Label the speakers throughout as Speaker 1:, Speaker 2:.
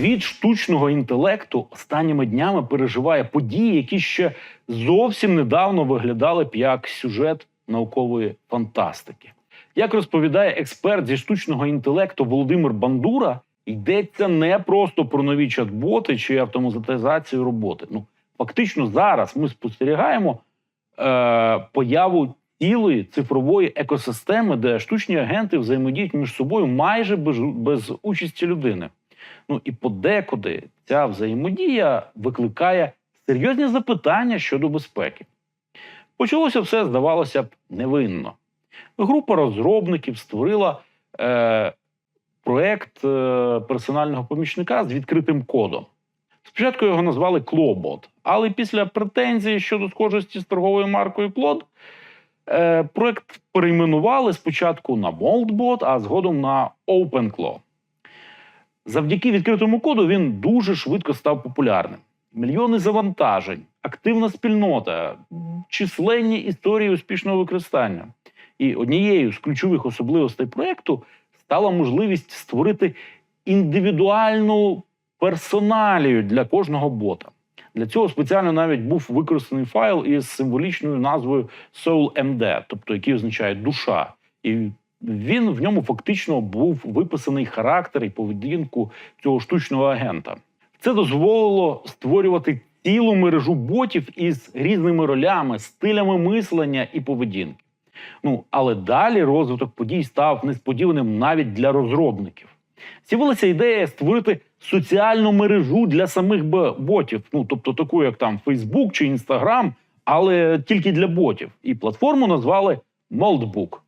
Speaker 1: Світ штучного інтелекту останніми днями переживає події, які ще зовсім недавно виглядали б як сюжет наукової фантастики. Як розповідає експерт зі штучного інтелекту Володимир Бандура, йдеться не просто про нові чат-боти чи автоматизацію роботи. Ну фактично зараз ми спостерігаємо е, появу цілої цифрової екосистеми, де штучні агенти взаємодіють між собою майже без, без участі людини. Ну і подекуди ця взаємодія викликає серйозні запитання щодо безпеки. Почалося все, здавалося б, невинно. Група розробників створила е, проект е, персонального помічника з відкритим кодом. Спочатку його назвали Клобот, але після претензій щодо схожості з торговою маркою Клод, е, проект перейменували спочатку на Moldbot, а згодом на OpenClaw. Завдяки відкритому коду він дуже швидко став популярним. Мільйони завантажень, активна спільнота, численні історії успішного використання. І однією з ключових особливостей проекту стала можливість створити індивідуальну персоналію для кожного бота. Для цього спеціально навіть був використаний файл із символічною назвою SoulMD, тобто який означає душа. І він в ньому фактично був виписаний характер і поведінку цього штучного агента. Це дозволило створювати цілу мережу ботів із різними ролями, стилями мислення і поведінки. Ну але далі розвиток подій став несподіваним навіть для розробників. З'явилася ідея створити соціальну мережу для самих ботів, ну тобто таку, як там Facebook чи Instagram, але тільки для ботів. І платформу назвали Moldbook.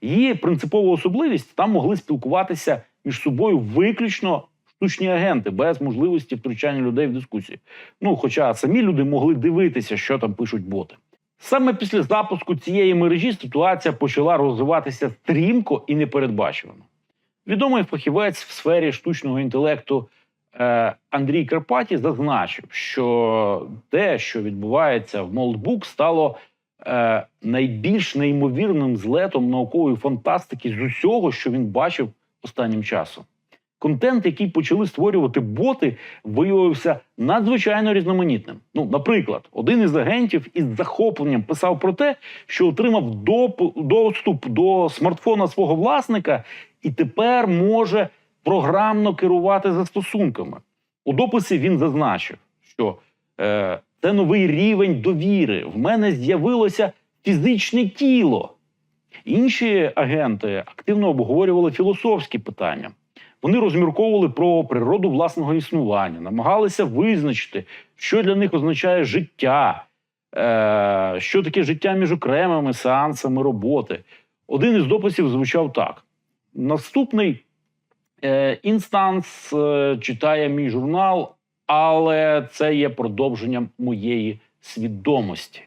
Speaker 1: Її принципова особливість там могли спілкуватися між собою виключно штучні агенти без можливості втручання людей в дискусії. Ну, хоча самі люди могли дивитися, що там пишуть боти. Саме після запуску цієї мережі ситуація почала розвиватися стрімко і непередбачувано. Відомий фахівець в сфері штучного інтелекту е, Андрій Карпаті зазначив, що те, що відбувається в Молдбук, стало е, найбільш неймовірним злетом наукової фантастики з усього, що він бачив останнім часом. Контент, який почали створювати боти, виявився надзвичайно різноманітним. Ну, наприклад, один із агентів із захопленням писав про те, що отримав доступ до смартфона свого власника і тепер може програмно керувати застосунками. У дописі він зазначив, що е, це новий рівень довіри. В мене з'явилося фізичне тіло. Інші агенти активно обговорювали філософські питання. Вони розмірковували про природу власного існування, намагалися визначити, що для них означає життя, е, що таке життя між окремими сеансами роботи. Один із дописів звучав так: наступний е, інстанс е, читає мій журнал, але це є продовженням моєї свідомості.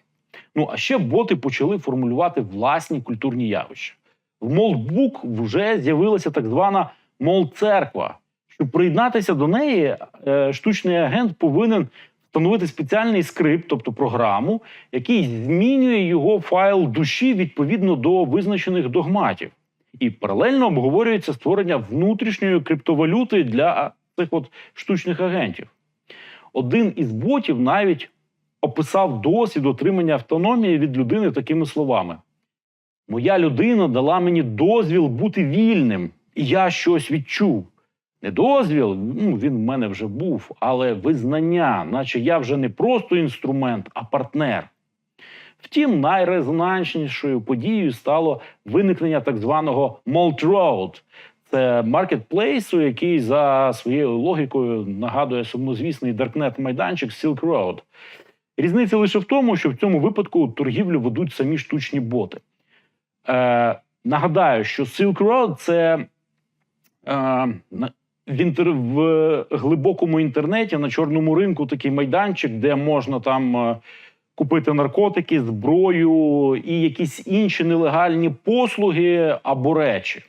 Speaker 1: Ну а ще боти почали формулювати власні культурні явища. В Молдбук вже з'явилася так звана Молцерква. Щоб приєднатися до неї, е, штучний агент повинен встановити спеціальний скрипт, тобто програму, який змінює його файл душі відповідно до визначених догматів. І паралельно обговорюється створення внутрішньої криптовалюти для цих от штучних агентів. Один із ботів навіть описав досвід отримання автономії від людини такими словами: Моя людина дала мені дозвіл бути вільним, і я щось відчув. Не дозвіл, ну він в мене вже був, але визнання, наче я вже не просто інструмент, а партнер. Втім, найрезонанснішою подією стало виникнення так званого Road. Це маркетплейсу, який за своєю логікою нагадує сумнозвісний даркнет-майданчик Silk Road. Різниця лише в тому, що в цьому випадку торгівлю ведуть самі штучні боти. Е, нагадаю, що Silk Road – це е, в, інтер... в глибокому інтернеті на чорному ринку такий майданчик, де можна там е, купити наркотики, зброю і якісь інші нелегальні послуги або речі.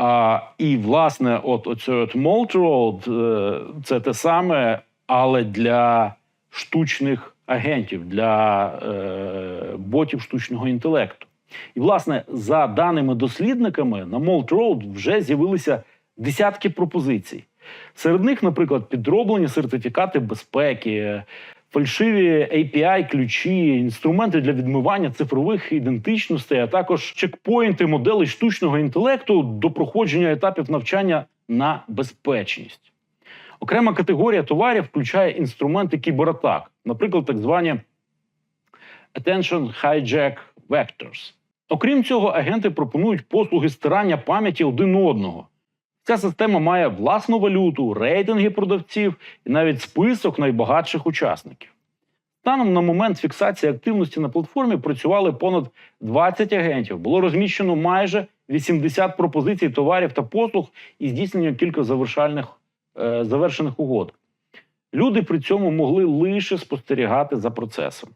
Speaker 1: А, і, власне, от оце от Road, е, це те саме, але для штучних агентів, для е, ботів штучного інтелекту. І, власне, за даними дослідниками, на Road вже з'явилися десятки пропозицій. Серед них, наприклад, підроблені сертифікати безпеки, фальшиві API ключі, інструменти для відмивання цифрових ідентичностей, а також чекпоінти моделей штучного інтелекту до проходження етапів навчання на безпечність. Окрема категорія товарів включає інструменти кібератак, наприклад, так звані Attention Hijack Vectors. Окрім цього, агенти пропонують послуги стирання пам'яті один одного. Ця система має власну валюту, рейтинги продавців і навіть список найбагатших учасників. Станом на момент фіксації активності на платформі працювали понад 20 агентів. Було розміщено майже 80 пропозицій товарів та послуг і здійснено кілька завершальних, е, завершених угод. Люди при цьому могли лише спостерігати за процесом.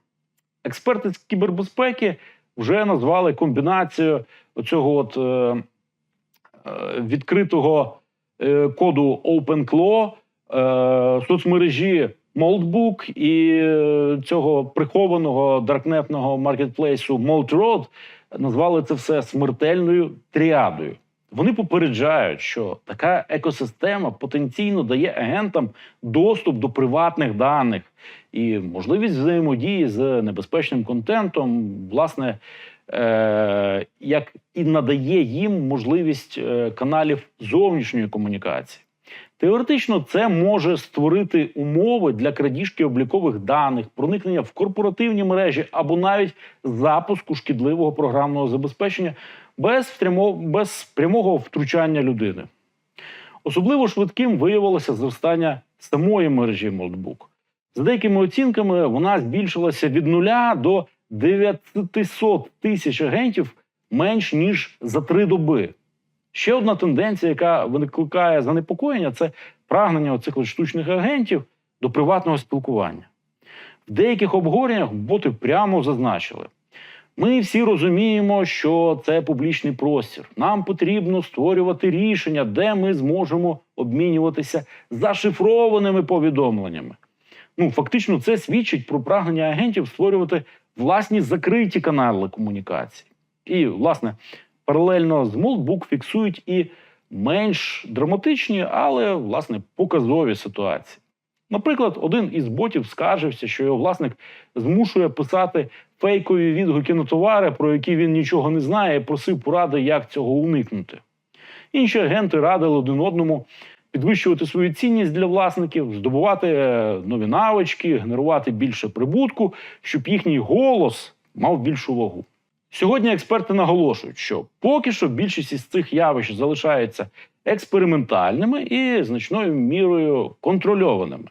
Speaker 1: Експерти з кібербезпеки вже назвали комбінацію оцього от, е, відкритого е, коду OpenClaw, е, соцмережі Moldbook і е, цього прихованого даркнетного маркетплейсу MoldRoad назвали це все смертельною тріадою. Вони попереджають, що така екосистема потенційно дає агентам доступ до приватних даних і можливість взаємодії з небезпечним контентом, власне, е, як і надає їм можливість е, каналів зовнішньої комунікації. Теоретично це може створити умови для крадіжки облікових даних, проникнення в корпоративні мережі або навіть запуску шкідливого програмного забезпечення без, прямо, без прямого втручання людини. Особливо швидким виявилося зростання самої мережі Молдбук. За деякими оцінками, вона збільшилася від нуля до 900 тисяч агентів менш ніж за три доби. Ще одна тенденція, яка викликає занепокоєння, це прагнення оцих штучних агентів до приватного спілкування. В деяких обговореннях боти прямо зазначили: ми всі розуміємо, що це публічний простір. Нам потрібно створювати рішення, де ми зможемо обмінюватися зашифрованими повідомленнями. Ну, фактично, це свідчить про прагнення агентів створювати власні закриті канали комунікації. І, власне, паралельно з Молдбук фіксують і менш драматичні, але власне показові ситуації. Наприклад, один із ботів скаржився, що його власник змушує писати фейкові відгуки на товари, про які він нічого не знає, і просив поради, як цього уникнути. Інші агенти радили один одному підвищувати свою цінність для власників, здобувати е, нові навички, генерувати більше прибутку, щоб їхній голос мав більшу вагу. Сьогодні експерти наголошують, що поки що більшість із цих явищ залишаються експериментальними і значною мірою контрольованими.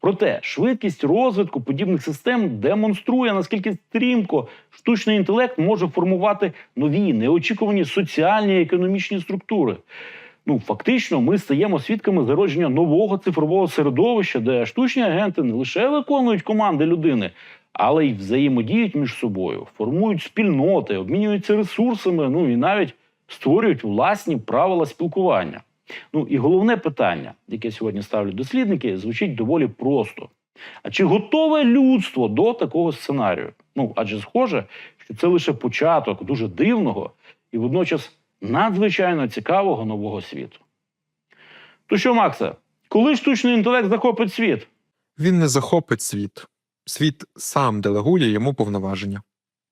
Speaker 1: Проте швидкість розвитку подібних систем демонструє, наскільки стрімко штучний інтелект може формувати нові неочікувані соціальні і економічні структури. Ну, фактично, ми стаємо свідками зародження нового цифрового середовища, де штучні агенти не лише виконують команди людини, але й взаємодіють між собою, формують спільноти, обмінюються ресурсами, ну і навіть створюють власні правила спілкування. Ну і головне питання, яке сьогодні ставлять дослідники, звучить доволі просто. А чи готове людство до такого сценарію? Ну адже схоже, що це лише початок дуже дивного і водночас надзвичайно цікавого нового світу. То що, Макса, коли штучний інтелект захопить світ?
Speaker 2: Він не захопить світ. Світ сам делегує йому повноваження.